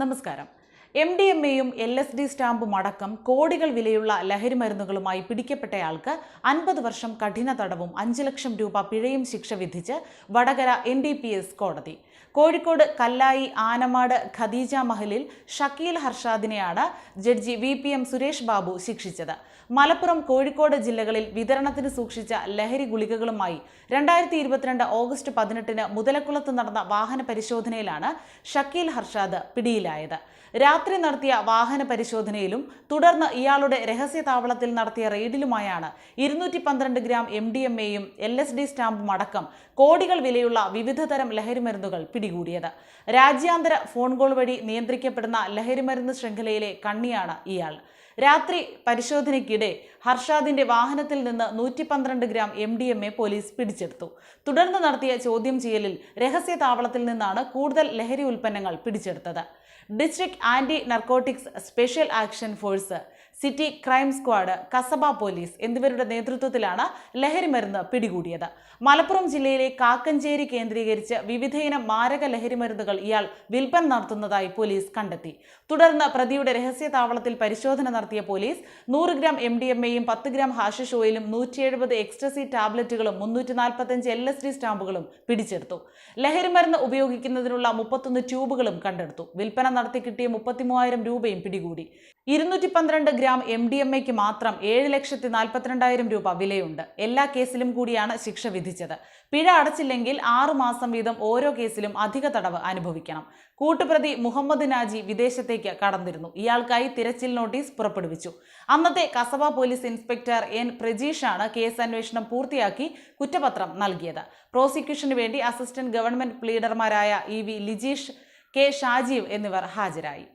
നമസ്കാരം M D M എയും L S D സ്റ്റാമ്പും അടക്കം കോടികൾ വിലയുള്ള ലഹരി മരുന്നുകളുമായി പിടിക്കപ്പെട്ടയാൾക്ക് അൻപത് വർഷം കഠിന തടവും അഞ്ച് ലക്ഷം രൂപ പിഴയും ശിക്ഷ വിധിച്ച് Vadakara N D P S കോടതി. കോഴിക്കോട് കല്ലായി ആനമാട് ഖദീജ മഹലിൽ Shakeel ഹർഷാദിനെയാണ് judge V P M Suresh Babu ശിക്ഷിച്ചത്. മലപ്പുറം കോഴിക്കോട് ജില്ലകളിൽ വിതരണത്തിന് സൂക്ഷിച്ച ലഹരി ഗുളികകളുമായി രണ്ടായിരത്തി ഇരുപത്തിരണ്ട് ഓഗസ്റ്റ് പതിനെട്ടിന് മുതലക്കുളത്ത് നടന്ന വാഹന പരിശോധനയിലാണ് ഷക്കീൽ ഹർഷാദ് പിടിയിലായത്. നടത്തിയ വാഹന പരിശോധനയിലും തുടർന്ന് ഇയാളുടെ രഹസ്യ താവളത്തിൽ നടത്തിയ റെയ്ഡിലുമായാണ് ഇരുന്നൂറ്റി പന്ത്രണ്ട് ഗ്രാം എം ഡി എം എയും എൽ എസ് ഡി സ്റ്റാമ്പും അടക്കം കോടികൾ വിലയുള്ള വിവിധതരം ലഹരി മരുന്നുകൾ പിടികൂടിയത്. രാജ്യാന്തര ഫോൺ കോൾ വഴി നിയന്ത്രിക്കപ്പെടുന്ന ലഹരി മരുന്ന് ശൃംഖലയിലെ കണ്ണിയാണ് ഇയാൾ. രാത്രി പരിശോധനയ്ക്കിടെ ഹർഷാദിന്റെ വാഹനത്തിൽ നിന്ന് നൂറ്റി പന്ത്രണ്ട് gram M D M A police പിടിച്ചെടുത്തു. തുടർന്ന് നടത്തിയ ചോദ്യം ചെയ്യലിൽ രഹസ്യ താവളത്തിൽ നിന്നാണ് കൂടുതൽ ലഹരി ഉൽപ്പന്നങ്ങൾ പിടിച്ചെടുത്തത്. District anti narcotics special action force city crime squad Kasaba police എന്നിവരുടെ നേതൃത്വത്തിലാണ് ലഹരി മരുന്ന് പിടികൂടിയത്. മലപ്പുറം ജില്ലയിലെ കാക്കഞ്ചേരി കേന്ദ്രീകരിച്ച് വിവിധയിനം മാരക ലഹരി മരുന്നുകൾ ഇയാൾ വിൽപ്പന നടത്തുന്നതായി പോലീസ് കണ്ടെത്തി. തുടർന്ന് പ്രതിയുടെ രഹസ്യ താവളത്തിൽ പരിശോധന നടത്തിയ പോലീസ് നൂറ് ഗ്രാം എം ഡി എം എയും പത്ത് ഗ്രാം ഹാഷിഷ് ഓയിലും നൂറ്റി എഴുപത് എക്സ്ട്രസി ടാബ്ലറ്റുകളും മുന്നൂറ്റി നാൽപ്പത്തഞ്ച് എൽ എസ് ഡി സ്റ്റാമ്പുകളും പിടിച്ചെടുത്തു. ലഹരി മരുന്ന് ഉപയോഗിക്കുന്നതിനുള്ള മുപ്പത്തൊന്ന് ട്യൂബുകളും കണ്ടെടുത്തു. വിൽപ്പന നടത്തി കിട്ടിയ മുപ്പത്തിമൂവായിരം രൂപയും പിടികൂടി. ഇരുന്നൂറ്റി പന്ത്രണ്ട് ഗ്രാം എം ഡി എം മാത്രം ഏഴ് ലക്ഷത്തി നാൽപ്പത്തിരണ്ടായിരം രൂപ വിലയുണ്ട്. എല്ലാ കേസിലും കൂടിയാണ് ശിക്ഷ വിധിച്ചത്. പിഴ അടച്ചില്ലെങ്കിൽ ആറു മാസം വീതം ഓരോ കേസിലും അധിക തടവ് അനുഭവിക്കണം. കൂട്ടുപ്രതി മുഹമ്മദ് നാജി വിദേശത്തേക്ക് കടന്നിരുന്നു. ഇയാൾക്കായി തിരച്ചിൽ നോട്ടീസ് പുറപ്പെടുവിച്ചു. അന്നത്തെ കസബ പോലീസ് ഇൻസ്പെക്ടർ എൻ പ്രജീഷാണ് കേസ് അന്വേഷണം പൂർത്തിയാക്കി കുറ്റപത്രം നൽകിയത്. പ്രോസിക്യൂഷന് വേണ്ടി assistant government പ്ലീഡർമാരായ E V Lijeesh K Shajeev എന്നിവർ ഹാജരായി.